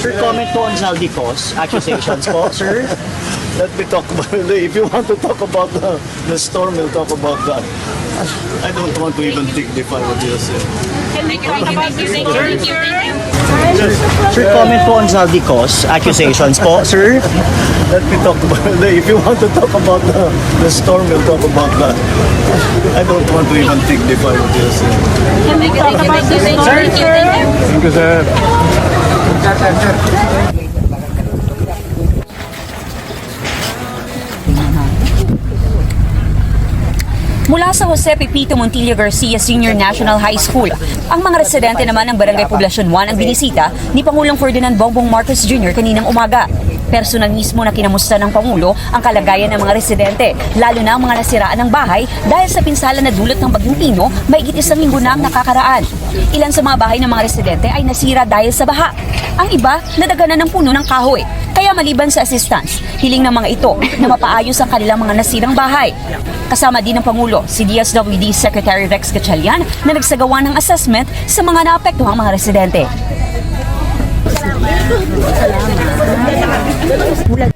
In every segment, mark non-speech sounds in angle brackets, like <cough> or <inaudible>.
Sir, comment po on Zaldicos <laughs> accusations po, sir. Let me talk about it. If you want to talk about the, the storm, we'll talk about that. I don't want to even dignify what you said. Thank you, thank you, thank you, thank you, thank you, thank you. Sir, comment po on Zaldicos accusations po, sir. Let me talk about it. If you want to talk about the, the storm, we'll talk about that. I don't want to even dignify what you said. Thank you, thank you, thank you, thank you, thank you. Mula sa Jose Pepito Montilla Garcia Senior National High School, ang mga residente naman ng Barangay Poblacion 1 ang binisita ni Pangulong Ferdinand Bongbong Marcos Jr. kaninang umaga. Personal mismo na kinamusta ng Pangulo ang kalagayan ng mga residente, lalo na ang mga nasiraan ng bahay dahil sa pinsala na dulot ng Bagyong Pino, may isang linggo na ang nakakaraan. Ilan sa mga bahay ng mga residente ay nasira dahil sa baha. Ang iba, nadaganan ng puno ng kahoy. Kaya maliban sa assistance, hiling ng mga ito na mapaayos ang kanilang mga nasirang bahay. Kasama din ng Pangulo, si DSWD Secretary Rex Gatchalian na nagsagawa ng assessment sa mga naapektuhang mga residente. Salamat. Salamat.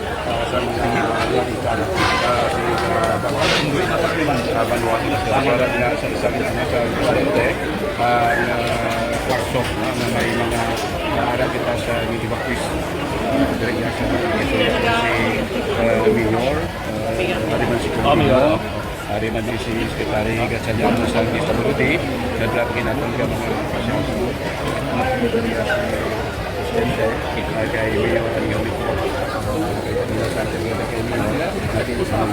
workshop na, na may mga naara kita sa evacuees uh, direct na sa si uh, Mayor uh, Ariman si Kumino Ariman din si Sekretary Gatsalyan sa DSWD nadrapin natin ka mga pasyente presidente uh, kay Mayor Ariman kay Pamela Santos kay Mayor natin sa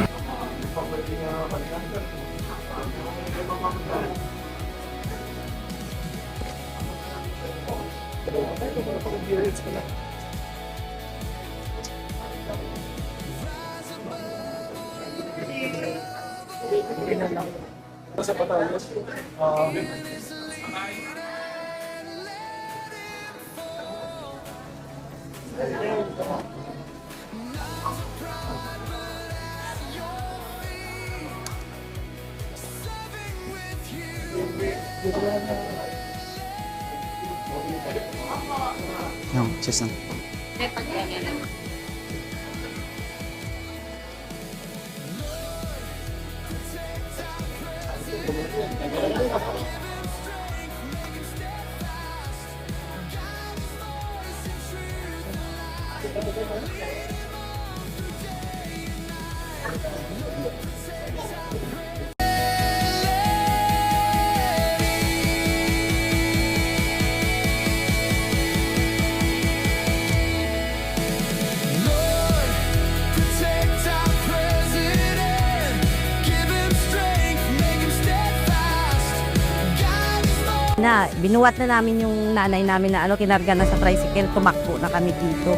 형, 재산. 네, 네, 네. Na binuwat na namin yung nanay namin na ano kinarga na sa tricycle tumakbo na kami dito.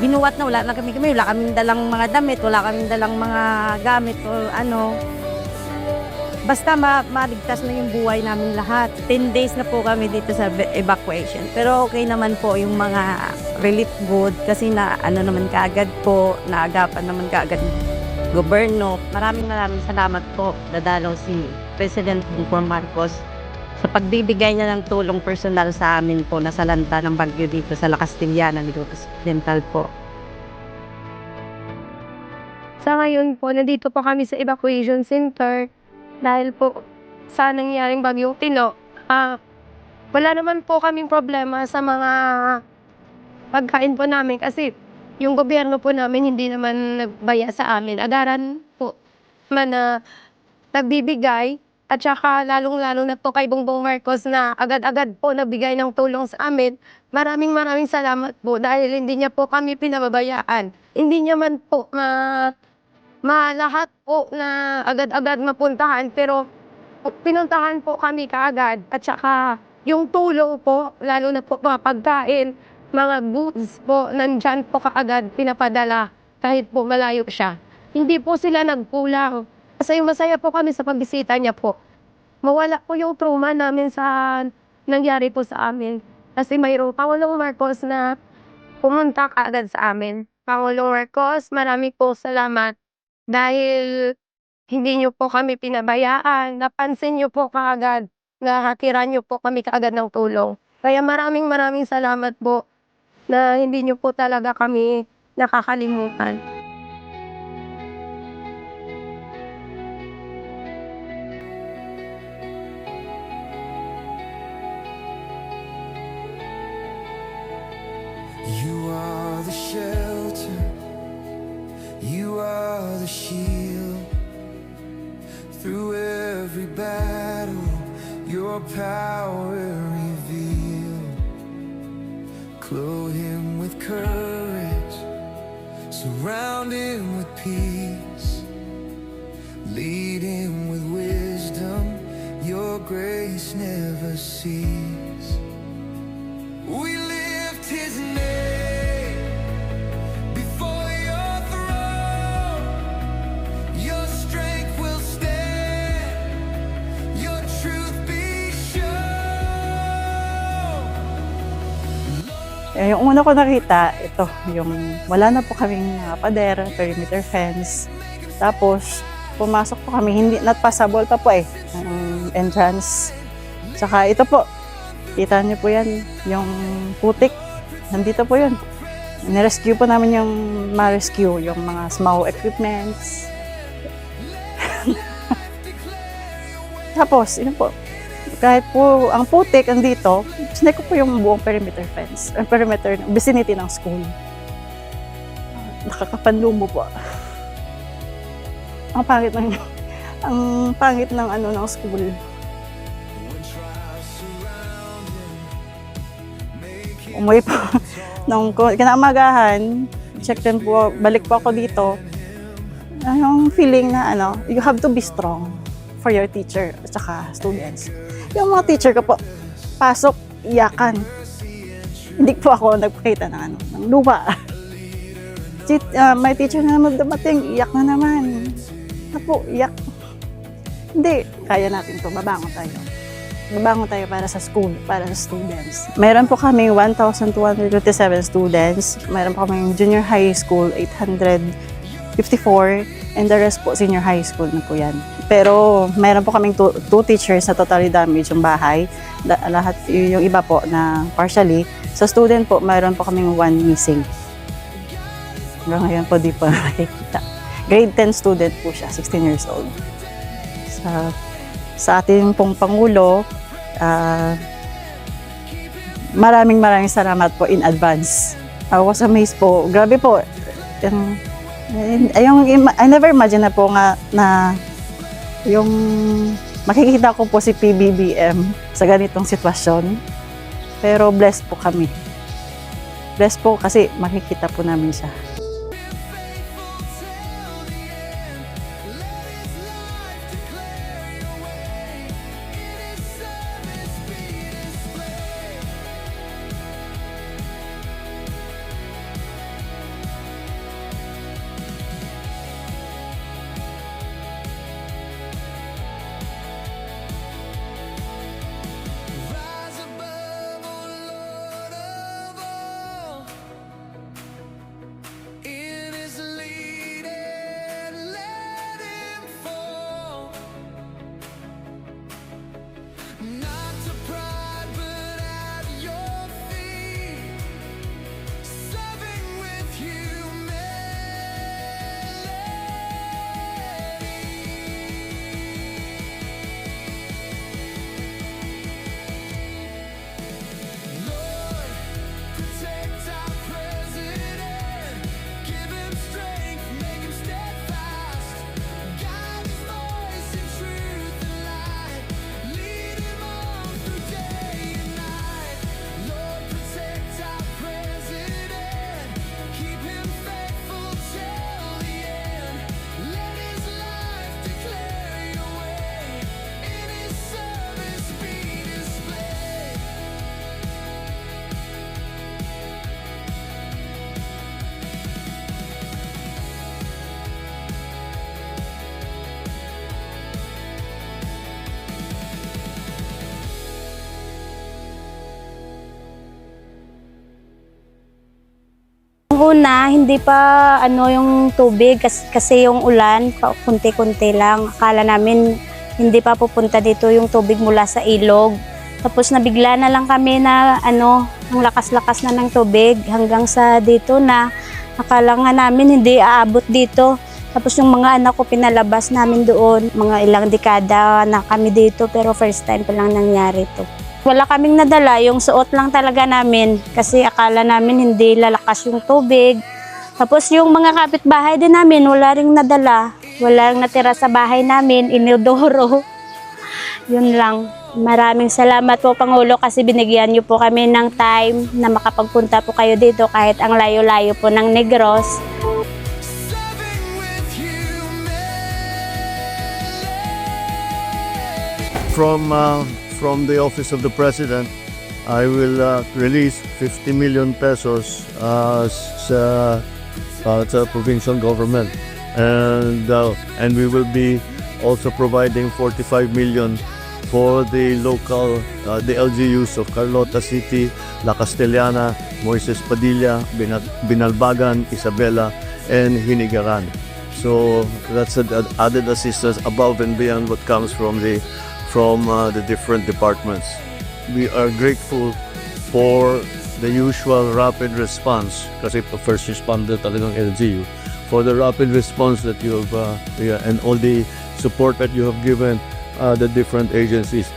Binuwat na wala na kami kami wala kaming dalang mga damit wala kaming dalang mga gamit o ano. Basta ma maligtas na yung buhay namin lahat. 10 days na po kami dito sa ev- evacuation. Pero okay naman po yung mga relief good kasi na ano naman kaagad po naagapan naman kaagad gobyerno. Maraming maraming salamat po. Dadalaw si President Bongbong Marcos sa pagbibigay niya ng tulong personal sa amin po na salanta ng bagyo dito sa La Castellana, Negros Occidental po. Sa ngayon po, nandito po kami sa evacuation center dahil po sa nangyaring bagyong Tino. Ah, Wala naman po kaming problema sa mga pagkain po namin kasi yung gobyerno po namin hindi naman nagbaya sa amin. Agaran po man na nagbibigay at saka lalong-lalo na po kay Bongbong Marcos na agad-agad po nabigay ng tulong sa amin. Maraming maraming salamat po dahil hindi niya po kami pinababayaan. Hindi niya man po ma, ma lahat po na agad-agad mapuntahan pero pinuntahan po kami kaagad at saka yung tulong po, lalo na po mga pagkain, mga goods po, nandyan po kaagad pinapadala kahit po malayo siya. Hindi po sila nagkulang. Kasi masaya po kami sa pagbisita niya po. Mawala po yung trauma namin sa nangyari po sa amin. Kasi mayroong Pangulong Marcos na pumunta kaagad sa amin. Pangulong Marcos, marami po salamat dahil hindi niyo po kami pinabayaan. Napansin niyo po kaagad. Nahakiran niyo po kami kaagad ng tulong. Kaya maraming maraming salamat po na hindi niyo po talaga kami nakakalimutan. Grace never cease. We lift his name before your throne. Your strength will stand, your truth be shown. Eh, yung una ko nakita, ito, yung wala na po kaming mga pader, perimeter fence. Tapos, pumasok po kami, hindi, not passable pa po eh, entrance. Tsaka ito po, kita niyo po yan, yung putik, nandito po yun. Nirescue po namin yung ma-rescue, yung mga small equipments. <laughs> Tapos, yun po, kahit po ang putik andito, sinay ko po yung buong perimeter fence, ang perimeter, vicinity ng school. Nakakapanlumo po. <laughs> Ang pangit ng, ang pangit ng ano ng school. Umuwi po <laughs> nung kinaumagahan, check din po, balik po ako dito. Yung feeling na ano, you have to be strong for your teacher at saka students. Yung mga teacher ko po, pasok, iyakan. Hindi po ako nagpakita ng, ano, ng lupa. Tit, <laughs> ah, may teacher na naman dumating, iyak na naman. Na po, iyak. Hindi, kaya natin to, babangon tayo. Babangon tayo para sa school, para sa students. Meron po kami 1,227 students. Meron po kami junior high school, 854. And the rest po, senior high school na po yan. Pero meron po kaming two, two teachers na totally damaged yung bahay. La- lahat, yung iba po na partially. Sa student po, meron po kaming one missing. Hanggang ngayon po, di pa nakikita. Grade 10 student po siya, 16 years old. Sa, sa ating pong Pangulo, ah, maraming maraming salamat po in advance. I was amazed po. Grabe po. Yung, yung, I never imagine na po nga na yung makikita ko po si PBBM sa ganitong sitwasyon. Pero blessed po kami. Blessed po kasi makikita po namin siya. Una, hindi pa ano yung tubig kasi, yung ulan, kunti-kunti lang. Akala namin hindi pa pupunta dito yung tubig mula sa ilog. Tapos nabigla na lang kami na ano, ang lakas-lakas na ng tubig hanggang sa dito na akala nga namin hindi aabot dito. Tapos yung mga anak ko pinalabas namin doon, mga ilang dekada na kami dito pero first time pa lang nangyari to. Wala kaming nadala, yung suot lang talaga namin kasi akala namin hindi lalakas yung tubig. Tapos yung mga kapitbahay din namin, wala ring nadala. Wala ring natira sa bahay namin, inodoro. <laughs> Yun lang. Maraming salamat po Pangulo kasi binigyan niyo po kami ng time na makapagpunta po kayo dito kahit ang layo-layo po ng Negros. From, uh, from the office of the president, I will uh, release 50 million pesos uh, sa, uh, sa provincial government. And, uh, and we will be also providing 45 million for the local, uh, the LGUs of Carlota City, La Castellana, Moises Padilla, Bina- Binalbagan, Isabela, and Hinigaran. So that's an added assistance above and beyond what comes from the from uh, the different departments. We are grateful for the usual rapid response kasi first responder talagang LGU for the rapid response that you have uh, yeah, and all the support that you have given uh, the different agencies